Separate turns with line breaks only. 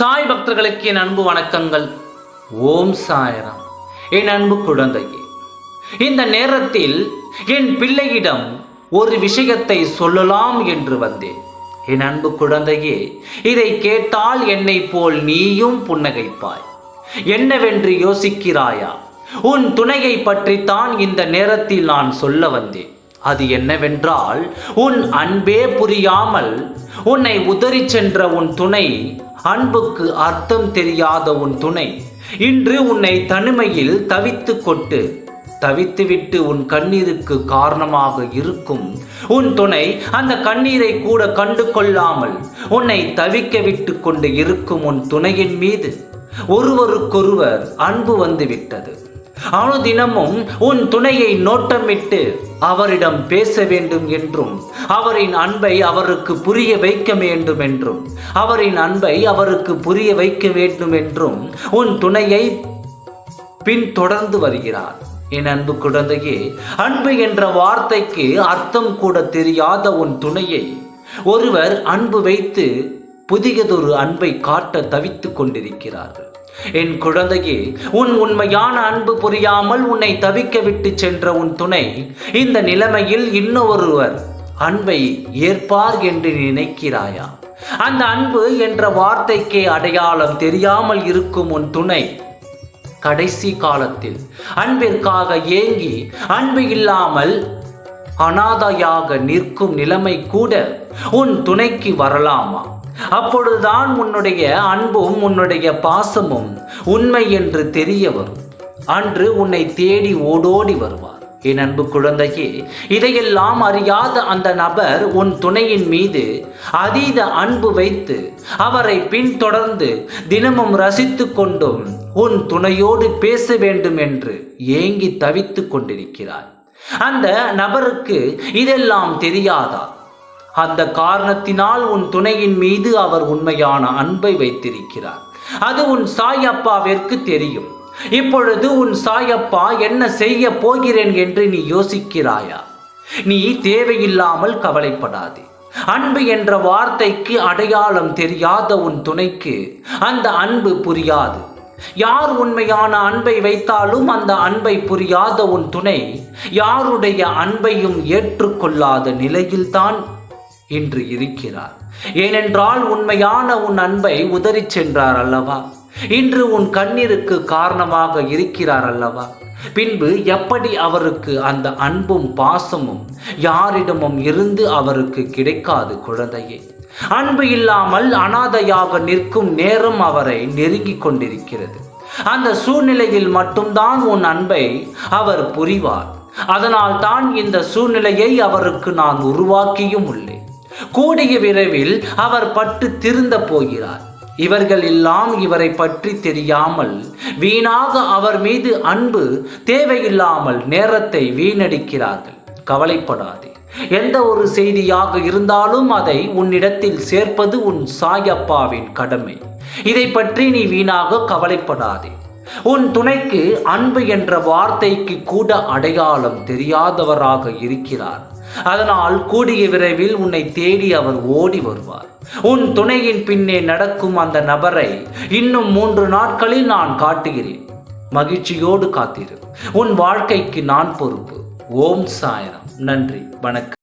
சாய் பக்தர்களுக்கு என் அன்பு வணக்கங்கள். ஓம் சாயராம். என் அன்பு குழந்தையே இந்த நேரத்தில் என் பிள்ளையிடம் ஒரு விஷயத்தை சொல்லலாம் என்று வந்தேன். என் அன்பு குழந்தையே இதை கேட்டால் என்னை போல் நீயும் புன்னகைப்பாய். என்னவென்று யோசிக்கிறாயா? உன் துணையை பற்றித்தான் இந்த நேரத்தில் நான் சொல்ல வந்தேன். அது என்னவென்றால் உன் அன்பே புரியாமல் உன்னை உதறிச் சென்ற உன் துணை அன்புக்கு அர்த்தம் தெரியாத உன் துணை. இன்று உன்னை தனிமையில் தவித்து கொட்டு. தவித்துவிட்டு உன் கண்ணீருக்கு காரணமாக இருக்கும். உன் துணை அந்த கண்ணீரை கூட கண்டு கொள்ளாமல் உன்னை தவிக்க விட்டு கொண்டு இருக்கும் உன் துணையின் மீது. ஒருவருக்கொருவர் அன்பு வந்துவிட்டது அனுதினமும் உன் துணையை நோட்டமிட்டு அவரிடம் பேச வேண்டும் என்றும் அவரின் அன்பை அவருக்கு புரிய வைக்க வேண்டும் என்றும் அவரின் அன்பை அவருக்கு புரிய வைக்க வேண்டும் என்றும் உன் துணையை பின்தொடர்ந்து வருகிறார். என் அன்பு குழந்தையே அன்பு என்ற வார்த்தைக்கு அர்த்தம் கூட தெரியாத உன் துணையை ஒருவர் அன்பு வைத்து புதியதொரு அன்பை காட்ட தவித்துக் கொண்டிருக்கிறார்கள். என் குழந்தையே உன் உண்மையான அன்பு புரியாமல் உன்னை தவிக்க விட்டு சென்ற உன் துணை இந்த நிலைமையில் இன்னொருவர் அன்பை ஏற்பார் என்று நினைக்கிறாயா? அந்த அன்பு என்ற வார்த்தைக்கே அடையாளம் தெரியாமல் இருக்கும் உன் துணை கடைசி காலத்தில் அன்பிற்காக ஏங்கி அன்பு இல்லாமல் அனாதையாக நிற்கும் நிலைமை கூட உன் துணைக்கு வரலாமா? அப்பொழுதுதான் உன்னுடைய அன்பும் உன்னுடைய பாசமும் உண்மை என்று தெரிய வரும். அன்று உன்னை தேடி ஓடோடி வருவார். என் அன்பு குழந்தையே இதையெல்லாம் அறியாத அந்த நபர் உன் துணையின் மீது அதீத அன்பு வைத்து அவரை பின்தொடர்ந்து தினமும் ரசித்து கொண்டும் உன் துணையோடு பேச வேண்டும் என்று ஏங்கி தவித்து கொண்டிருக்கிறாய். அந்த நபருக்கு இதெல்லாம் தெரியாதா? அந்த காரணத்தினால் உன் துணையின் மீது அவர் உண்மையான அன்பை வைத்திருக்கிறார். அது உன் சாயப்பாவிற்கு தெரியும். இப்பொழுது உன் சாயப்பா என்ன செய்ய போகிறேன் என்று நீ யோசிக்கிறாயா? நீ தேவையில்லாமல் கவலைப்படாதே. அன்பு என்ற வார்த்தைக்கு அடையாளம் தெரியாத உன் துணைக்கு அந்த அன்பு புரியாது. யார் உண்மையான அன்பை வைத்தாலும் அந்த அன்பை புரியாத உன் துணை யாருடைய அன்பையும் ஏற்றுக்கொள்ளாத நிலையில்தான் இன்று இருக்கிறார். ஏனென்றால் உண்மையான உன் அன்பை உதறிச் சென்றார் அல்லவா? இன்று உன் கண்ணீருக்கு காரணமாக இருக்கிறார் அல்லவா? பின்பு எப்படி அவருக்கு அந்த அன்பும் பாசமும் யாரிடமும் இருந்து அவருக்கு கிடைக்காது குழந்தையே. அன்பு இல்லாமல் அனாதையாக நிற்கும் நேரம் அவரை நெருங்கிக் கொண்டிருக்கிறது. அந்த சூழ்நிலையில் மட்டும்தான் உன் அன்பை அவர் புரிவார். அதனால் தான் இந்த சூழ்நிலையை அவருக்கு நான் உருவாக்கியும் உள்ளேன். கூடிய விரைவில் அவர் பட்டு திருந்த போகிறார். இவர்கள் எல்லாம் இவரை பற்றி தெரியாமல் வீணாக அவர் மீது அன்பு தேவையில்லாமல் நேரத்தை வீணடிக்கிறார்கள். கவலைப்படாதே. எந்த ஒரு செய்தியாக இருந்தாலும் அதை உன்னிடத்தில் சேர்ப்பது உன் சாயப்பாவின் கடமை. இதை பற்றி நீ வீணாக கவலைப்படாதே. உன் துணைக்கு அன்பு என்ற வார்த்தைக்கு கூட அடையாளம் தெரியாதவராக இருக்கிறார். அதனால் கூடிய விரைவில் உன்னை தேடி அவர் ஓடி வருவார். உன் துணையின் பின்னே நடக்கும் அந்த நபரை இன்னும் மூன்று நாட்களில் நான் காட்டுகிறேன். மகிழ்ச்சியோடு காத்திரு. உன் வாழ்க்கைக்கு நான் பொறுப்பு. ஓம் சாயரம். நன்றி. வணக்கம்.